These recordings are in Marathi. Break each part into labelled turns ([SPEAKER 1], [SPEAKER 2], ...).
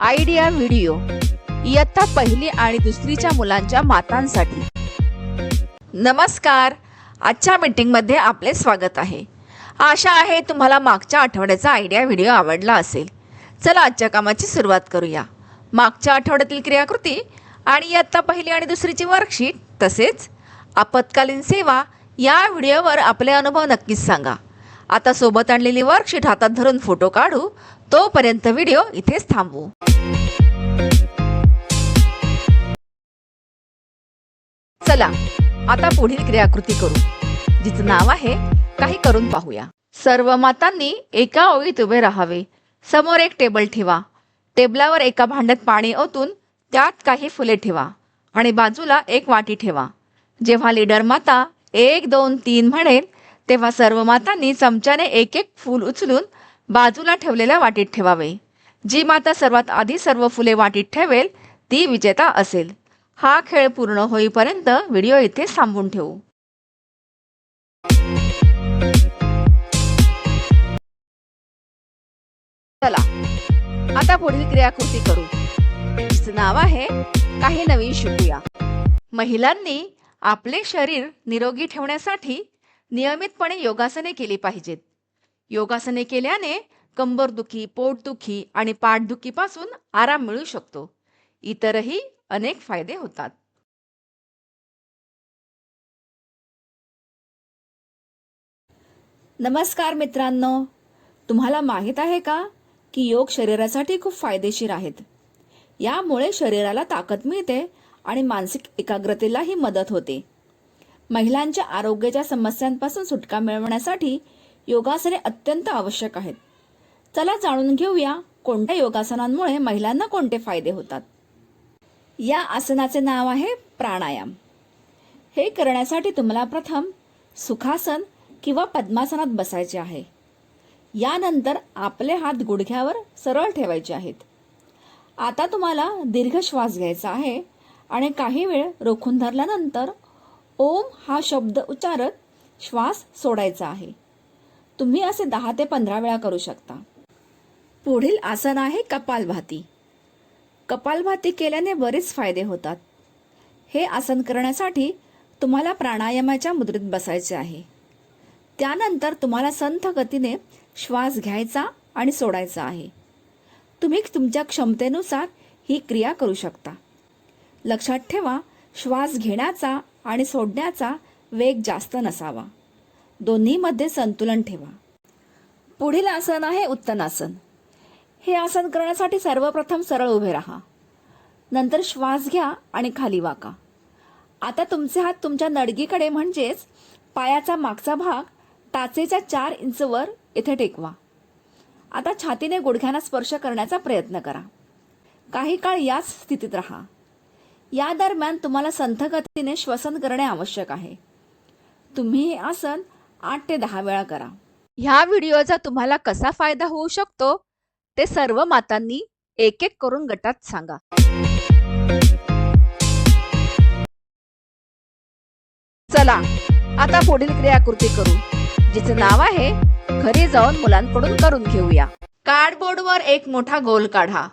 [SPEAKER 1] Idea video. इयत्ता पहिली आणि दुसरीच्या मुलांच्या मातांसाठी. नमस्कार. आजच्या मीटिंगमध्ये आपले स्वागत आहे. आशा आहे तुम्हाला मागच्या आठवड्याचा आयडिया व्हिडिओ आवडला असेल. चला आजच्या कामाची सुरुवात करूया. मागच्या आठवड्यातील क्रियाकृती आणि इयत्ता पहिली आणि दुसरीची वर्कशीट तसेच आपत्कालीन सेवा या व्हिडिओवर आपले अनुभव नक्कीच सांगा. आता सोबत आणलेली वर्कशीट हातात धरून फोटो काढू. तोपर्यंत व्हिडिओ इथेच थांबवू. चला आता पुढील क्रियाकृती करू. जिचं नाव आहे काही करून पाहूया. सर्व मातांनी एका ओळीत उभे राहावे. समोर एक टेबल ठेवा. टेबलावर एका भांड्यात पाणी ओतून त्यात काही फुले ठेवा. आणि बाजूला एक वाटी ठेवा. जेव्हा लीडर माता एक दोन तीन म्हणेल तेव्हा सर्व मातांनी चमच्याने एक एक फूल उचलून बाजूला ठेवलेल्या वाटीत ठेवावे. जी माता सर्वात आधी सर्व फुले वाटीत ठेवेल ती विजेता असेल. हा खेळ पूर्ण होईपर्यंत व्हिडिओ इथे थांबवून ठेवू. चला आता पुढील क्रियाकृती करू. नाव आहे काही नवीन शिकूया. महिलांनी आपले शरीर निरोगी ठेवण्यासाठी नियमितपणे योगासने केली पाहिजेत. योगासने केल्याने कंबरदुखी पोटदुखी आणि पाठदुखीपासून आराम मिळू शकतो. इतरही अनेक फायदे होतात. नमस्कार मित्रांनो. तुम्हाला माहीत आहे का की योग शरीरासाठी खूप फायदेशीर आहेत? यामुळे शरीराला ताकद मिळते आणि मानसिक एकाग्रतेलाही मदत होते. महिलांच्या आरोग्याच्या समस्यांपासून सुटका मिळवण्यासाठी योगासने अत्यंत आवश्यक आहेत. चला जाणून घेऊया कोणत्या योगासनांमुळे महिलांना कोणते फायदे होतात. या आसनाचे नाव आहे प्राणायाम. हे करण्यासाठी तुम्हाला प्रथम सुखासन किंवा पद्मासनात बसायचे आहे. यानंतर आपले हात गुडघ्यावर सरळ ठेवायचे आहेत. आता तुम्हाला दीर्घ श्वास घ्यायचा आहे आणि काही वेळ रोखून धरल्यानंतर ओम हा शब्द उच्चारत श्वास सोडायचा आहे. तुम्ही असे दहा ते पंधरा वेळा करू शकता. पुढील आसन आहे कपालभाती. कपालभाती केल्याने बरेच फायदे होतात. हे आसन करण्यासाठी तुम्हाला प्राणायामाच्या मुद्रेत बसायचे आहे. त्यानंतर तुम्हाला संथ गतीने श्वास घ्यायचा आणि सोडायचा आहे. तुम्ही तुमच्या क्षमतेनुसार ही क्रिया करू शकता. लक्षात ठेवा श्वास घेण्याचा आणि सोडण्याचा वेग जास्त नसावा. दोन्हीमध्ये संतुलन ठेवा. पुढील आसन आहे उत्तनासन हे आसन करण्यासाठी सर्वप्रथम सरळ उभे राहा. नंतर श्वास घ्या आणि खाली वाका. आता तुमचे हात तुमच्या नडगीकडे म्हणजेच पायाचा मागचा भाग टाचेच्या चार इंचवर येथे इथे टेकवा. आता छातीने गुडघ्यांना स्पर्श करण्याचा प्रयत्न करा. काही काळ याच स्थितीत राहा. या दरम्यान तुम्हाला संथ गतीने श्वसन करणे आवश्यक आहे. तुम्ही हे आसन आठ ते दहा वेळा करा. ह्या व्हिडिओचा तुम्हाला कसा फायदा होऊ शकतो ते सर्व मातांनी एक एक करून गटात सांगा. चला आता पुढील क्रियाकृती करू जिचं नाव आहे घरी जाऊन मुलांकडून करून घेऊया. कार्डबोर्डवर एक मोठा गोल काढा.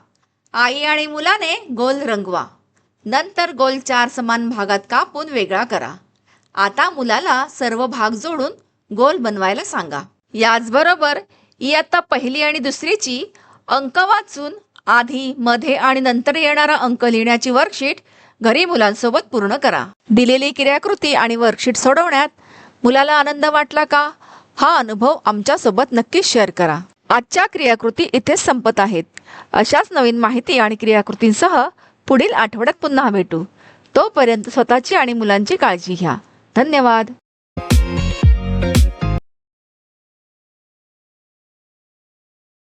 [SPEAKER 1] आई आणि मुलाने गोल रंगवा. नंतर गोल चार समान भागात कापून वेगळा करा. आता मुलाला सर्व भाग जोडून गोल बनवायला सांगा. याचबरोबर इयत्ता पहिली आणि दुसरीची अंक वाचून आधी मध्ये आणि नंतर येणारा अंक लिहिण्याची वर्कशीट घरी मुलांसोबत पूर्ण करा. दिलेली क्रियाकृती आणि वर्कशीट सोडवण्यात मुलाला आनंद वाटला का? हा अनुभव आमच्यासोबत नक्कीच शेअर करा. आजच्या क्रियाकृती इथेच संपत आहेत. अशाच नवीन माहिती आणि क्रियाकृतींसह पुढील आठवड्यात पुन्हा भेटू. तोपर्यंत स्वतःची आणि मुलांची काळजी घ्या. धन्यवाद.